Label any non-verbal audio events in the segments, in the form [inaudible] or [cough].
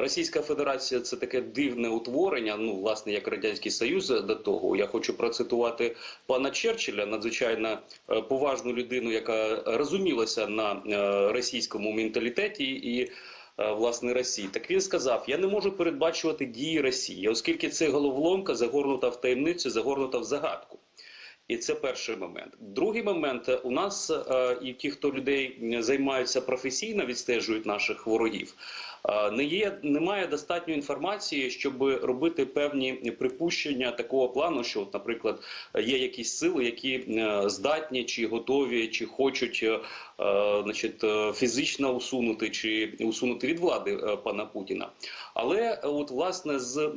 Російська Федерація це таке дивне утворення. Ну, власне, як радянський Союз до того. Я хочу процитувати пана Черчилля, надзвичайно е, поважну людину, яка розумілася на е, російському менталітеті і. е, Власне Росії, так він сказав: я не можу передбачувати дії Росії, оскільки це головоломка загорнута в таємницю, загорнута в загадку. І це перший момент. Другий момент у нас і ті, хто людей займаються професійно, відстежують наших ворогів. Не є немає достатньо інформації, щоб робити певні припущення такого плану, що, наприклад, є якісь сили, які е, здатні чи готові, чи хочуть е, е, значить, фізично усунути чи усунути від влади пана Путіна. Але от власне з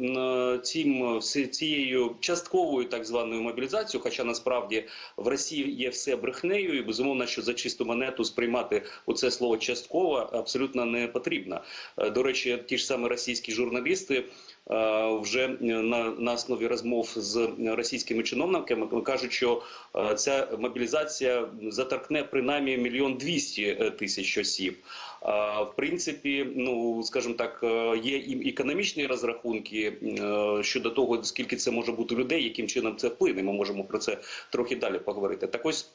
цим цією частковою так званою мобілізацією, хоча насправді в Росії є все брехнею, і безумовно, що за чисту монету сприймати оце слово частково абсолютно не потрібно. Е, До речі, ті ж самі російські журналісти. е, Вже на, на основі розмов з російськими чиновниками кажуть, що е, ця мобілізація заторкне принаймні мільйон двісті тисяч осіб. В принципі, ну скажімо так, є і економічні розрахунки щодо того, скільки це може бути людей, яким чином це вплине. Ми можемо про це трохи далі поговорити. Так ось.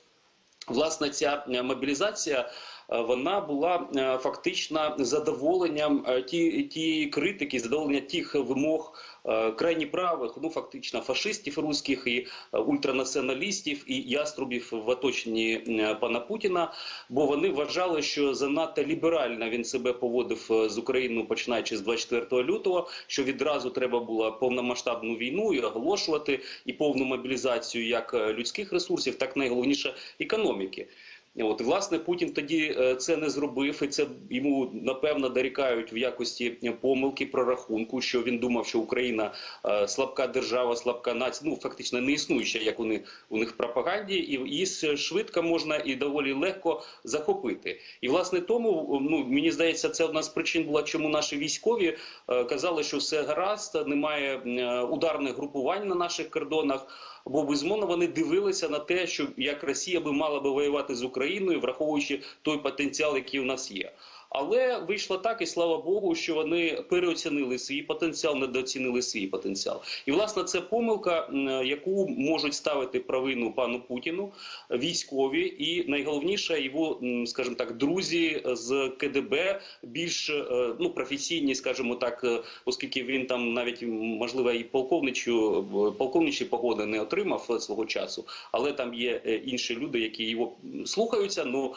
Власне, ця мобілізація вона була е, фактично задоволенням е, ті, тієї критики, задоволення тих вимог е, крайні правих, ну фактично фашистів руських і е, ультранаціоналістів і яструбів в оточенні е, пана Путіна. Бо вони вважали, що занадто ліберально він себе поводив е, з Україною, починаючи з 24 лютого, що відразу треба було повномасштабну війну і оголошувати і повну мобілізацію як е, людських ресурсів, так найголовніше економіки. От власне Путін тоді е, це не зробив, і це йому напевно дорікають в якості помилки прорахунку, що він думав, що Україна е, слабка держава, слабка нація, ну фактично не існуюча, як вони у них в пропаганді, і її швидко можна і доволі легко захопити. І власне тому ну мені здається, це одна з причин була, чому наші військові е, казали, що все гаразд, немає ударних групувань на наших кордонах. Бо безумовно вони дивилися на те, що як Росія би мала би воювати з Україною, враховуючи той потенціал, який у нас є. Але вийшло так, і слава Богу, що вони переоцінили свій потенціал, недооцінили свій потенціал. І власне це помилка, яку можуть ставити провину пану Путіну військові, і найголовніше його, скажімо так, друзі з КДБ більш е, ну професійні, скажімо так, е, оскільки він там навіть можливо і полковничу полковничі погоди не отримав е, свого часу, але там є інші люди, які його слухаються. Ну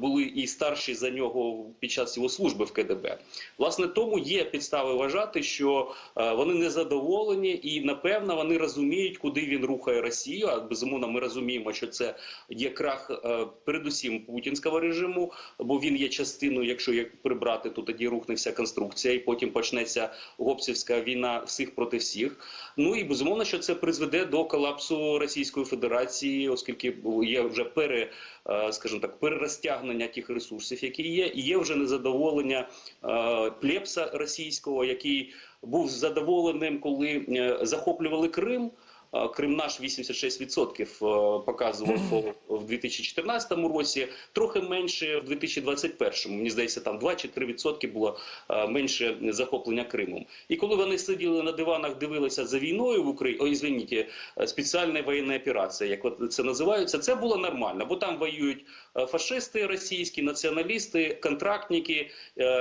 були і старші за нього під час його служби в КДБ. Власне, тому є підстави вважати, що е, вони не задоволені, і напевно вони розуміють, куди він рухає Росію. А безумовно, ми розуміємо, що це є крах е, передусім путінського режиму, бо він є частиною, якщо як прибрати, то тоді рухне вся конструкція, і потім почнеться гопсівська війна всіх проти всіх. Ну і безумовно, що це призведе до колапсу Російської Федерації, оскільки є вже пере, е, скажімо так, перерозтягнення тих ресурсів, які є, і є вже незадоволення е, плепса російського, який був задоволеним, коли е, захоплювали Крим. Е, Крим наш 86% е, показував [clears throat] в 2014 році, трохи менше в 2021. Мені здається, там 2 чи 3% було е, менше захоплення Кримом. І коли вони сиділи на диванах, дивилися за війною в Україні, ой, извините, е, спеціальна воєнна операція, як це називається, це було нормально, бо там воюють фашисти російські, націоналісти, контрактники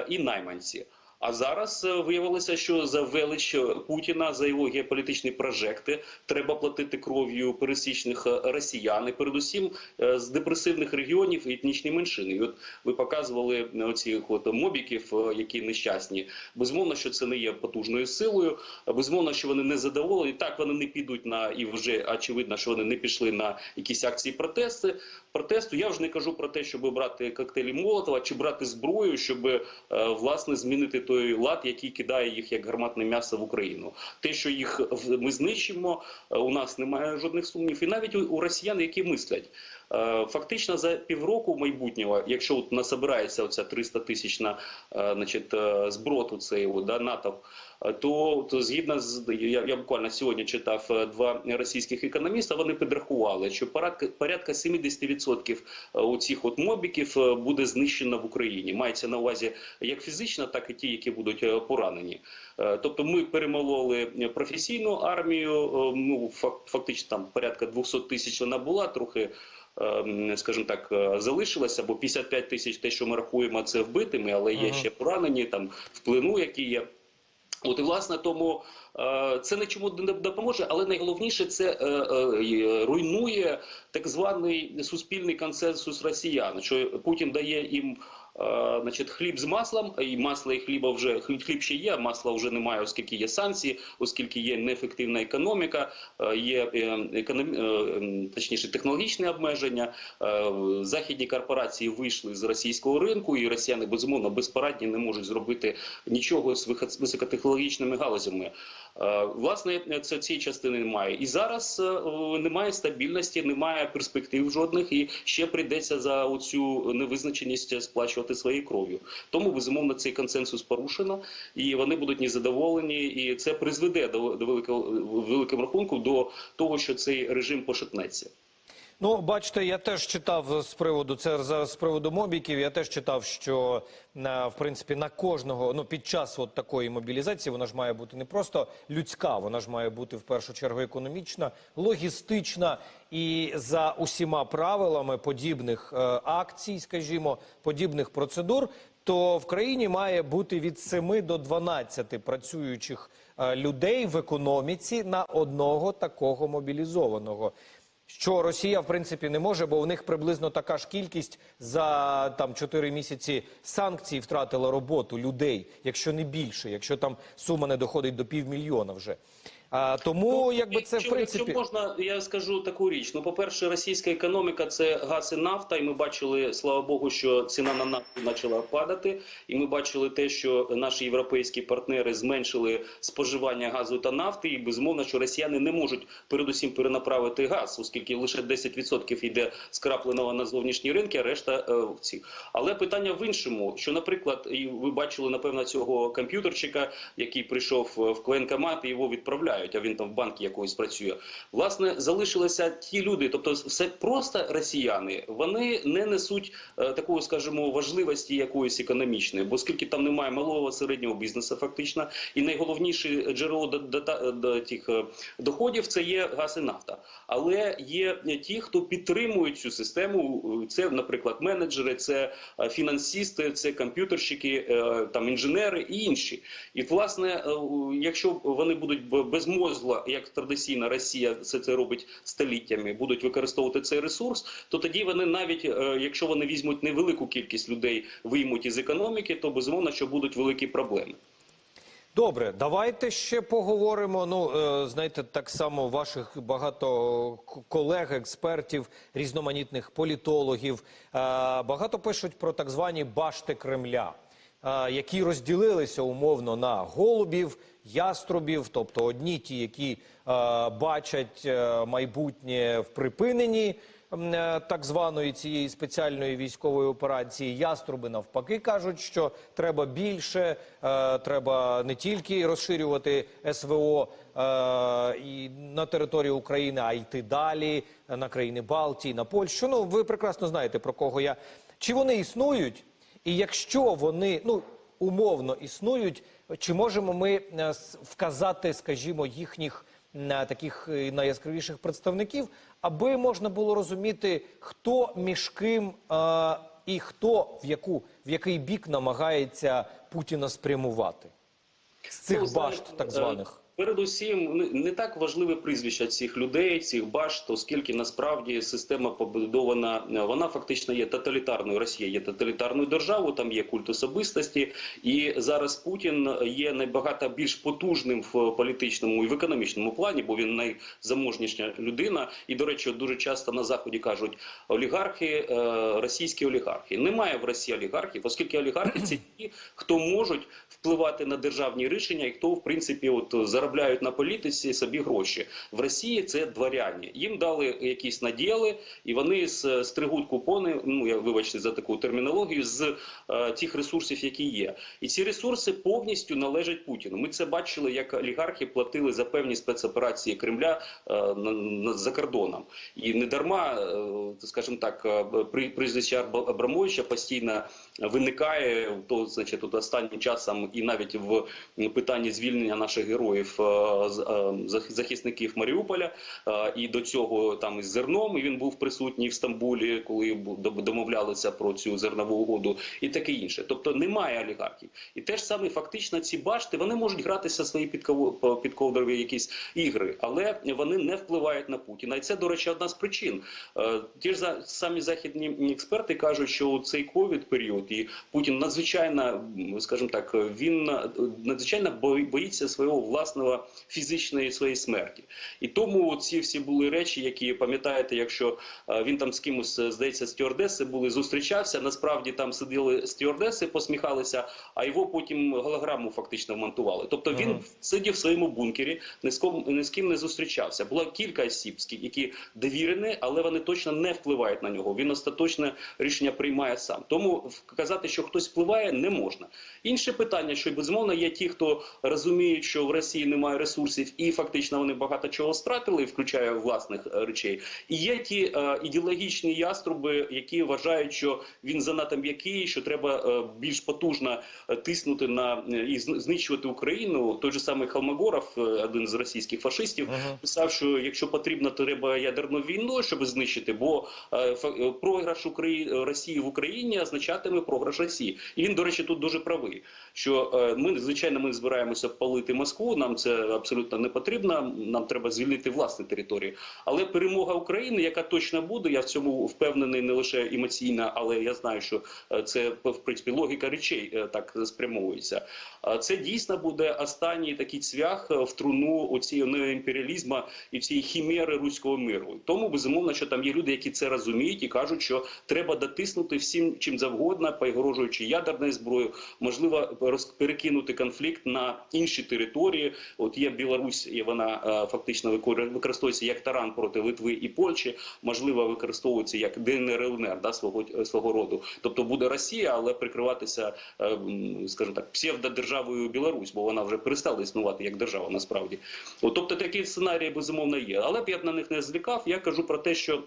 і найманці. А зараз е, виявилося, що за велич Путіна, за його геополітичні прожекти, треба платити кров'ю пересічних е, росіян, і передусім е, з депресивних регіонів і етнічні меншини. І от ви показували оці от мобіків, які нещасні. Безумовно, що це не є потужною силою. Безумовно, що вони не задоволені. Так вони не підуть на і вже очевидно, що вони не пішли на якісь акції протести. Протесту я вже не кажу про те, щоб брати коктейлі Молотова чи брати зброю, щоб власне змінити той лад, який кидає їх як гарматне м'ясо в Україну. Те, що їх ми знищимо, е, у нас немає жодних сумнів, і навіть у росіян, які мислять. Е, Фактично за півроку майбутнього, якщо от насобирається оця 300 тисячна е, значить, е, зброд у цей да, НАТО, то, то згідно з я, я буквально сьогодні читав два російських економіста, вони підрахували, що порядка, порядка 70% у цих от мобіків буде знищено в Україні. Мається на увазі як фізично, так і ті, які будуть поранені. Тобто ми перемололи професійну армію, ну фак- фактично там порядка 200 тисяч вона була, трохи скажімо так, залишилася, залишилося, бо 55 тисяч, те, що ми рахуємо, це вбитими, але є Ага. ще поранені там в плену, які є. От і власне тому е, це нічому не допоможе, але найголовніше це е, е, руйнує так званий суспільний консенсус росіян, що Путін дає їм. Е, Значить, хліб з маслом, і масла і хліба вже хліб ще є, масла вже немає, оскільки є санкції, оскільки є неефективна економіка, е, є е, економ... е, ем, точніше технологічні обмеження. Західні корпорації вийшли з російського ринку, і росіяни безумовно безпорадні не можуть зробити нічого з високотехнологічними галузями. Е, Власне, це цієї частини немає. І зараз е, немає стабільності, немає перспектив жодних, і ще прийдеться за оцю невизначеність сплачувати своєю кров'ю. Тому безумовно цей консенсус порушено, і вони будуть незадоволені, і це призведе до, великого великим рахунку до того, що цей режим пошатнеться. Ну, бачите, я теж читав з приводу це зараз з приводу мобіків. Я теж читав, що на в принципі на кожного ну під час от такої мобілізації вона ж має бути не просто людська, вона ж має бути в першу чергу економічна, логістична і за усіма правилами подібних е, акцій, скажімо, подібних процедур. То в країні має бути від 7 до 12 працюючих е, людей в економіці на одного такого мобілізованого. Що Росія в принципі не може, бо у них приблизно така ж кількість за там 4 місяці санкцій втратила роботу людей, якщо не більше, якщо там сума не доходить до півмільйона вже. А, тому якби це в принципі якщо можна, я скажу таку річ. Ну, по-перше, російська економіка це газ і нафта, і ми бачили, слава Богу, що ціна на нафту почала падати. І ми бачили те, що наші європейські партнери зменшили споживання газу та нафти. І безумовно, що росіяни не можуть передусім перенаправити газ, оскільки лише 10% йде скрапленого на зовнішні ринки, а решта е, в ці. Але питання в іншому, що, наприклад, і ви бачили напевно цього комп'ютерчика, який прийшов е, в воєнкомат і його відправляють, а він там в банку якогось працює. Власне, залишилися ті люди, тобто все просто росіяни, вони не несуть е, такої, скажімо, важливості якоїсь економічної, бо оскільки там немає малого середнього бізнесу, фактично, і найголовніше джерело до, до, до, до тих е, доходів це є газ і нафта. Але є ті, хто підтримують цю систему. Це, наприклад, менеджери, це е, фінансисти, це комп'ютерщики, е, там інженери і інші. І власне, е, якщо вони будуть б- безмозгло, як традиційна Росія це це робить століттями, будуть використовувати цей ресурс, то тоді вони навіть е, якщо вони візьмуть невелику кількість людей, виймуть із економіки, то безумовно, що будуть великі проблеми. Добре, давайте ще поговоримо. Ну е, знаєте, так само ваших багато колег, експертів, різноманітних політологів е, багато пишуть про так звані башти Кремля, які розділилися умовно на голубів, яструбів, тобто одні ті, які бачать е, майбутнє в припиненні е, так званої цієї спеціальної військової операції. Яструби навпаки кажуть, що треба більше, е, треба не тільки розширювати СВО і на території України, а йти далі на країни Балтії, на Польщу. Ну ви прекрасно знаєте про кого я. Чи вони існують? І якщо вони ну умовно існують, чи можемо ми е, вказати, скажімо, їхніх таких е, найяскравіших представників, аби можна було розуміти, хто між ким е, і хто в яку в який бік намагається Путіна спрямувати з цих Ну, башт, так е, званих. Передусім, не- так важливе прізвище цих людей, цих башт, оскільки насправді система побудована, вона фактично є тоталітарною. Росія є тоталітарною державою, там є культ особистості, і зараз Путін є набагато більш потужним в політичному і в економічному плані, бо він найзаможніша людина. І до речі, дуже часто на заході кажуть олігархи, е, російські олігархи. Немає в Росії олігархів, оскільки олігархи це ті, хто можуть впливати на державні рішення, і хто в принципі от заробляють на політиці собі гроші. В Росії це дворяні. Їм дали якісь наділи, і вони с- стригуть купони. Ну я вибачте за таку термінологію з е, тих ресурсів, які є. І ці ресурси повністю належать Путіну. Ми це бачили, як олігархи платили за певні спецоперації Кремля е, на, на, за кордоном. І не дарма, е, скажімо так, е, при прізвище Абрамовича постійно виникає то, значить, от останнім часом, і навіть в питанні звільнення наших героїв е, е, захисників Маріуполя. Е, І до цього там із зерном і він був присутній в Стамбулі, коли домовлялися про цю зернову угоду, і таке інше. Тобто немає олігархів. І теж саме фактично ці башти вони можуть гратися свої підковдрові якісь ігри, але вони не впливають на Путіна. І це, до речі, одна з причин. Ті ж самі західні експерти кажуть, що цей ковід період і Путін надзвичайно, скажімо так, він е, надзвичайно бої- боїться свого власного фізичної своєї смерті. І тому ці всі були речі, які пам'ятаєте, якщо е, він там з кимось е, здається стюардеси були зустрічався. Насправді там сиділи стюардеси, посміхалися, а його потім голограму фактично вмонтували. Тобто він Ага. сидів в своєму бункері, ні з ким, ні з ким не зустрічався. Було кілька осіб, які довірені, але вони точно не впливають на нього. Він остаточне рішення приймає сам. Тому казати, що хтось впливає, не можна. Інше питання, що безумовно є ті, хто розуміють, що в Росії немає ресурсів, і фактично вони багато чого стратили, включає власних е, речей. І є ті е, ідеологічні яструби, які вважають, що він занадто м'який, що треба е, більш потужно е, тиснути на е, і знищувати Україну. Той же самий Холмогоров, е, один з російських фашистів, Ага. писав, що якщо потрібно, то треба ядерну війну, щоб знищити, бо е, е, програш Украї... Росії в Україні означатиме програш Росії. І він, до речі, тут дуже правий. Що е, ми звичайно ми збираємося палити Москву. Нам це абсолютно не потрібно. Нам треба звільнити власні території. Але перемога України, яка точно буде, я в цьому впевнений не лише емоційно, але я знаю, що е, це в принципі логіка речей е, так спрямовується. Це дійсно буде останній такий цвях в труну оцієї неоімперіалізму і всієї хімери руського миру. Тому безумовно, що там є люди, які це розуміють і кажуть, що треба дотиснути всім чим завгодно, погрожуючи ядерною зброєю, можливо, перекинути конфлікт на інші території. От є Білорусь, і вона е, фактично використовується як таран проти Литви і Польщі, можливо, використовується як ДНР ЛНР, да, свого свого роду. Тобто буде Росія, але прикриватися, е, скажімо так, псевдодержавою Білорусь, бо вона вже перестала існувати як держава насправді. От, тобто такі сценарії безумовно є. Але б я б на них не злякав. Я кажу про те, що.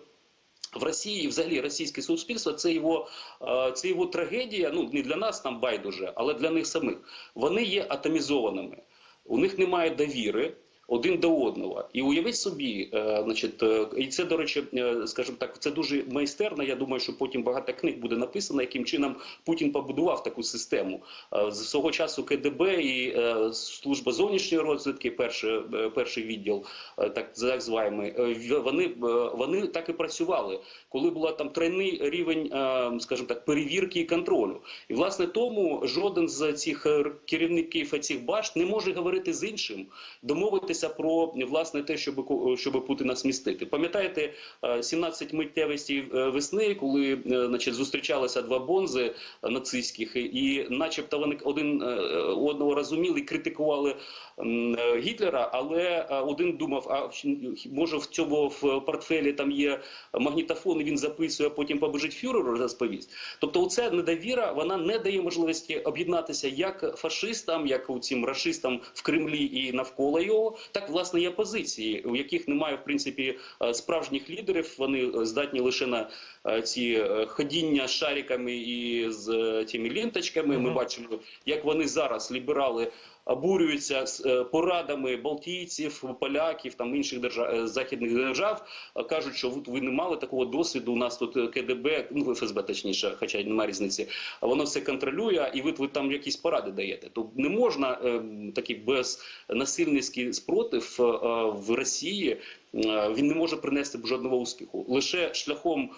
В Росії, взагалі, російське суспільство це його, е, це його трагедія. Ну не для нас там байдуже, але для них самих. Вони є атомізованими. У них немає довіри один до одного. І уявіть собі, е, значить, е, і це, до речі, е, скажімо так, це дуже майстерно. Я думаю, що потім багато книг буде написано, яким чином Путін побудував таку систему. З свого часу КДБ і служба зовнішньої розвідки, перший, перший відділ, так так в- вони, вони так і працювали, коли була там тройний рівень, скажімо так, перевірки і контролю. І власне тому жоден з цих керівників цих башт не може говорити з іншим, домовитися про власне те, щоб щоб Путіна смістити. Пам'ятаєте, е, 17 миттєвості е, весни, коли е, значить зустрічалися два бонзи е, нацистських, і, начебто, вони один е, одного розуміли критикували е, Гітлера, але е, один думав, а може в цьому в портфелі там є магнітофон, і він записує, а потім побежить фюреру розповість. Тобто, оця недовіра вона не дає можливості об'єднатися як фашистам, як цим рашистам в Кремлі і навколо його, так власне є позиції, у яких немає в принципі е, справжніх лідерів. Вони е, здатні лише на е, ці ходіння з шариками і з тими ленточками. Ми бачимо, як вони зараз ліберали обурюються з е, порадами балтійців, поляків, там інших держав е, західних держав. е, Кажуть, що ви не мали такого досвіду. У нас тут КДБ, ну ФСБ точніше, хоча й немає різниці. А воно все контролює, і ви, ви там якісь поради даєте. То не можна такий безнасильницький спротив в Росії. Він не може принести жодного успіху лише шляхом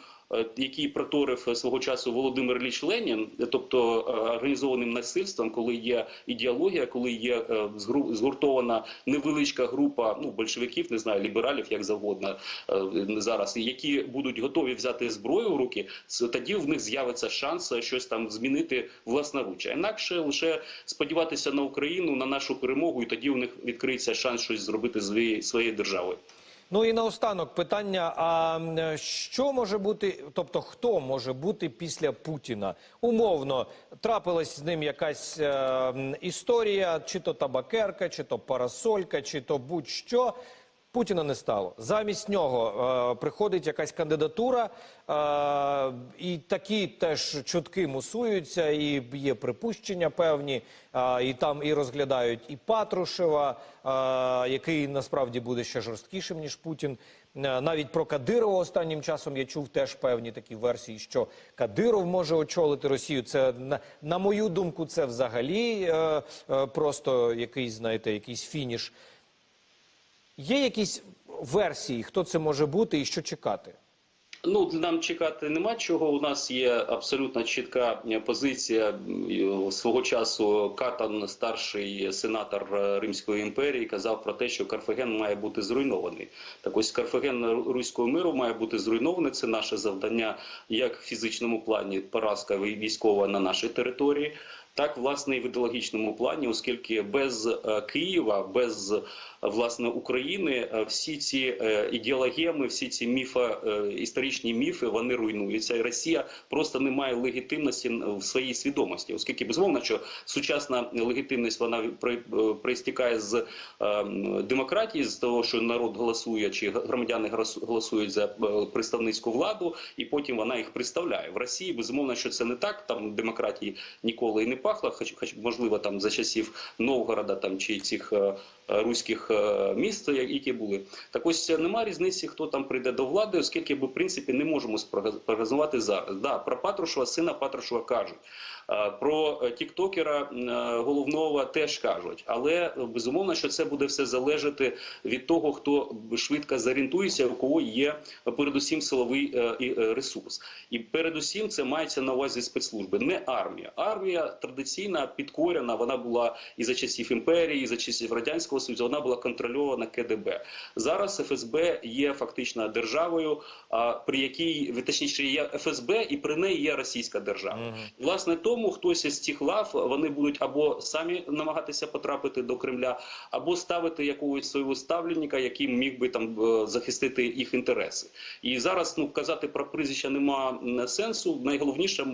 який проторив е, свого часу Володимир Ілліч Ленін, е, тобто е, організованим насильством, коли є ідеологія, коли є е, згуртована невеличка група ну большевиків, не знаю, лібералів, як завгодно е, зараз, які будуть готові взяти зброю в руки, тоді в них з'явиться шанс е, щось там змінити власноруч. Інакше лише сподіватися на Україну, на нашу перемогу, і тоді у них відкриється шанс щось зробити з своєю державою. Ну і наостанок питання: а що може бути, тобто хто може бути після Путіна? Умовно трапилась з ним якась е, історія, чи то табакерка, чи то парасолька, чи то будь-що. Путіна не стало. Замість нього е, приходить якась кандидатура, е, і такі теж чутки мусуються, і є припущення певні, е, і там і розглядають і Патрушева, е, який насправді буде ще жорсткішим ніж Путін. Е, Навіть про Кадирова останнім часом я чув теж певні такі версії, що Кадиров може очолити Росію. Це на, на мою думку, це взагалі е, е, просто якийсь, знаєте, якийсь фініш. Є якісь версії, хто це може бути і що чекати? Ну нам чекати нема чого. У нас є абсолютно чітка е, позиція свого часу. Катан, старший сенатор е, Римської імперії, казав про те, що Карфаген має бути зруйнований. Так ось Карфаген руського миру має бути зруйнований. Це наше завдання, як в фізичному плані, поразка військова на нашій території. Так, власне, і в ідеологічному плані, оскільки без е, Києва, без власне України, е, всі ці е, ідеологеми, всі ці міфи, е, історичні міфи, вони руйнуються, і Росія просто не має легітимності в своїй свідомості, оскільки безумовно, що сучасна легітимність вона е, з е, демократії, з того, що народ голосує, чи громадяни голосують за е, представницьку владу, і потім вона їх представляє в Росії. Безумовно, що це не так. Там демократії ніколи і не пахло, хоч, хоч можливо там за часів Новгорода там чи цих е, е, руських е, міст, які були. Так ось е, нема різниці, хто там прийде до влади, оскільки ми в принципі не можемо спрогнозувати зараз. Да, про Патрушева, сина Патрушева кажуть. Е, Про е, тіктокера е, головного теж кажуть, але безумовно, що це буде все залежати від того, хто швидко зорієнтується, у кого є передусім силовий ресурс, і передусім це мається на увазі спецслужби, не армія. Армія традиційна підкорена, вона була і за часів імперії, і за часів радянського союзу. Вона була контрольована КДБ. Зараз ФСБ є фактично державою, при якій точніше є ФСБ, і при неї є російська держава. Власне, тому хтось із цих лав вони будуть або самі намагатися потрапити до Кремля, або ставити якогось свого ставленника, який міг би там е, захистити їх інтереси. І зараз ну казати про прізвища нема сенсу. Найголовніше,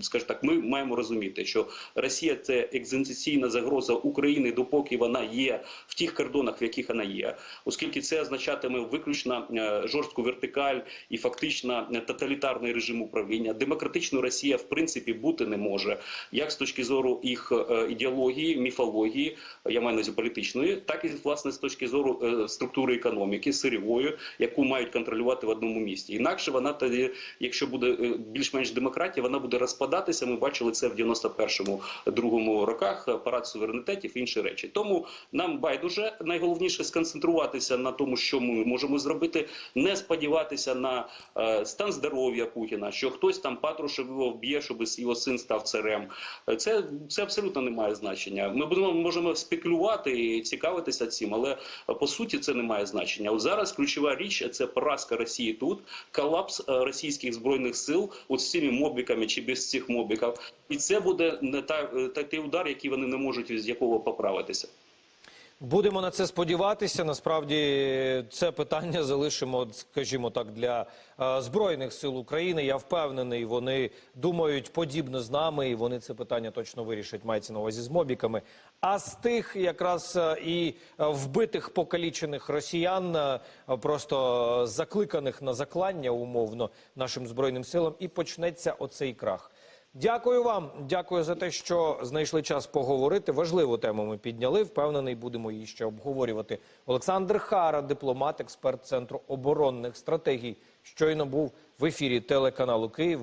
скажімо так, ми маємо розуміти, що Росія це екзистенційна загроза України, допоки вона є в тих кордонах, в яких вона є, оскільки це означатиме виключно е, жорстку вертикаль і фактично е, тоталітарний режим управління. Демократичної Росія в принципі бути не може, як з точки зору їх е, ідеології, міфології, я маю на увазі політичної, так і власне з точки зору е, структури економіки, сирівої, яку мають контролювати в одному місті. Інакше вона тоді, якщо буде е, більш-менш демократія, вона буде розпадатися. Ми бачили це в 91-му, другому роках, парад суверенітетів інші речі. Тому нам байдуже найголовніше сконцентруватися на тому, що ми можемо зробити, не сподіватися на стан здоров'я Путіна, що хтось там Патрушев вб'є, щоб його син став Е, Це, це абсолютно не має значення. Ми будемо можемо спекулювати і цікавитися цим, але по суті це не має значення. От зараз ключова річ це поразка Росії тут, колапс е, російських збройних сил от з цими мобіками чи без цих мобіків. І це буде не та, е, та той удар, який вони не можуть з якого поправитися. Будемо на це сподіватися. Насправді це питання залишимо, скажімо так, для е, збройних сил України. Я впевнений, вони думають подібно з нами, і вони це питання точно вирішать. Мається на увазі з мобіками. А з тих якраз е, і е, вбитих покалічених росіян, просто закликаних на заклання умовно нашим збройним силам, і почнеться оцей крах. Дякую вам, дякую за те, що знайшли час поговорити. Важливу тему ми підняли. Впевнений, будемо її ще обговорювати. Олександр Хара, дипломат, експерт центру оборонних стратегій, щойно був в ефірі телеканалу Київ.